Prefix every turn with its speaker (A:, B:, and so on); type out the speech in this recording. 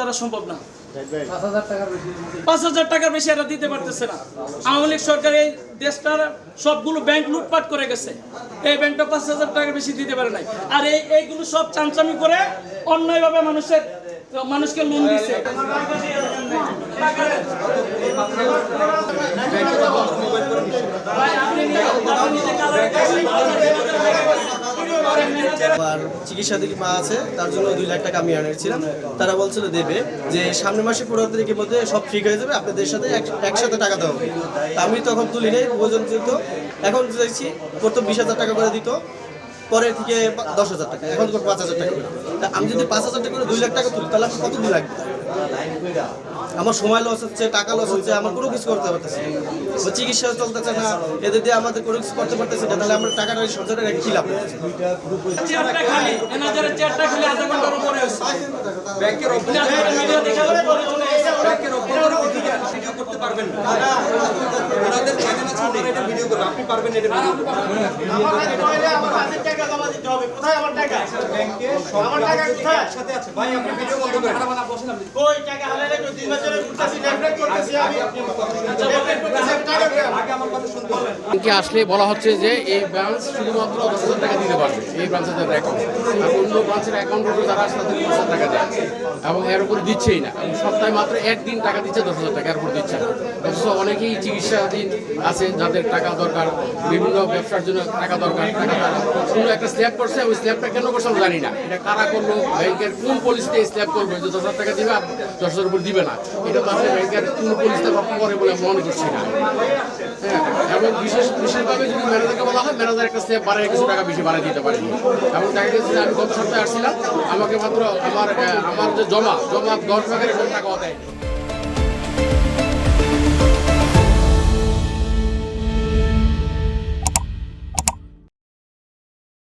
A: দ্বারা সম্ভব না। পাঁচ হাজার টাকার বেশি এরা দিতে পারতেছে না। আওয়ামী লীগ সরকার এই দেশটার সবগুলো ব্যাংক লুটপাট করে গেছে। এই ব্যাংকটা পাঁচ হাজার টাকার বেশি দিতে পারে নাই। আর এই এইগুলো সব চামচামি করে অন্যায়ভাবে মানুষের মানুষকে লোন দিচ্ছে আপনি
B: আমার চিকিৎসা দিকে মা আছে, তার জন্য দুই লাখ টাকা আমি আনিয়েছিলাম তারা বলছিল দেবে যে সামনের মাসে পনেরো তারিখের মধ্যে সব ঠিক হয়ে যাবে, আপনাদের সাথে একসাথে টাকা দেওয়া আমি তখন তুলি নেই প্রয়োজন দিত। এখন দেখছি, প্রথম বিশ হাজার টাকা করে দিত। পরে থেকে দশ হাজার টাকা এখন তো পাঁচ হাজার টাকা তা আমি যদি পাঁচ হাজার টাকা করে দুই লাখ টাকা তুলি তাহলে আমার কত দিন লাগবে? আমার সময় লস হচ্ছে টাকা লস হচ্ছে আমার কোনো কিছু করতে পারতেছি চিকিৎসা চলতেছে না এদের দিয়ে আমাদের কোনো কিছু করতে পারতেছি না তাহলে আমরা টাকাটা ওই সঞ্চয়টা রেখে কি লাভ
A: ব্যাংকের মিডিয়া দেখে পরে চলে গেছে
C: ব্যাংকের অভ্যন্তরে ভিডিও করতে পারবেন না। এটা ভিডিও করবে আপনি পারবেন এটা ভিডিও করতে একসাথে আছে। ভাই আপনি ভিডিও বন্ধ করেন। আগে আমার কথা শুনতে হবে
D: ব্যাংকে আসলে বলা হচ্ছে যে এই ব্রাঞ্চ শুধুমাত্র দশ হাজার টাকা দিতে পারবে এই ব্রাঞ্চের যাদের অ্যাকাউন্ট আর অন্য ব্রাঞ্চের অ্যাকাউন্টে যারা আসে তাদের দশ হাজার টাকা দেয়। এবং এর উপরে দিচ্ছেই না। সপ্তাহে মাত্র একদিন টাকা দিচ্ছে দশ হাজার টাকা এর উপর দিচ্ছে না। অথচ অনেকেই চিকিৎসাধীন আছে যাদের টাকা দরকার, বিভিন্ন ব্যবসার জন্য টাকা দরকার, টাকা একটা স্ল্যাব করছে ওই স্ল্যাবটা কেন করছে আমরা জানি না। এটা কারা করল, ব্যাংকের কোন পলিসিতে স্ল্যাব করবে? যে দশ টাকা দিবে দশ হাজার উপর দিবে না। এটা তো আসলে ব্যাংকের কোন পলিসিতে করে বলে মনে করছি না। হ্যাঁ এবং বিশেষ, বিশেষভাবে যদি ম্যানেজারকে বলা হয়, ম্যানেজার একটা স্টেপ বাড়ায়, কিছু টাকা বেশি বাড়ায় দিতে পারেনি এবং দেখা গেছে আমি গত সপ্তাহে আসছিলাম, আমাকে মাত্র আমার আমার যে জমা জমা দশ ভাগের টাকা দেয়।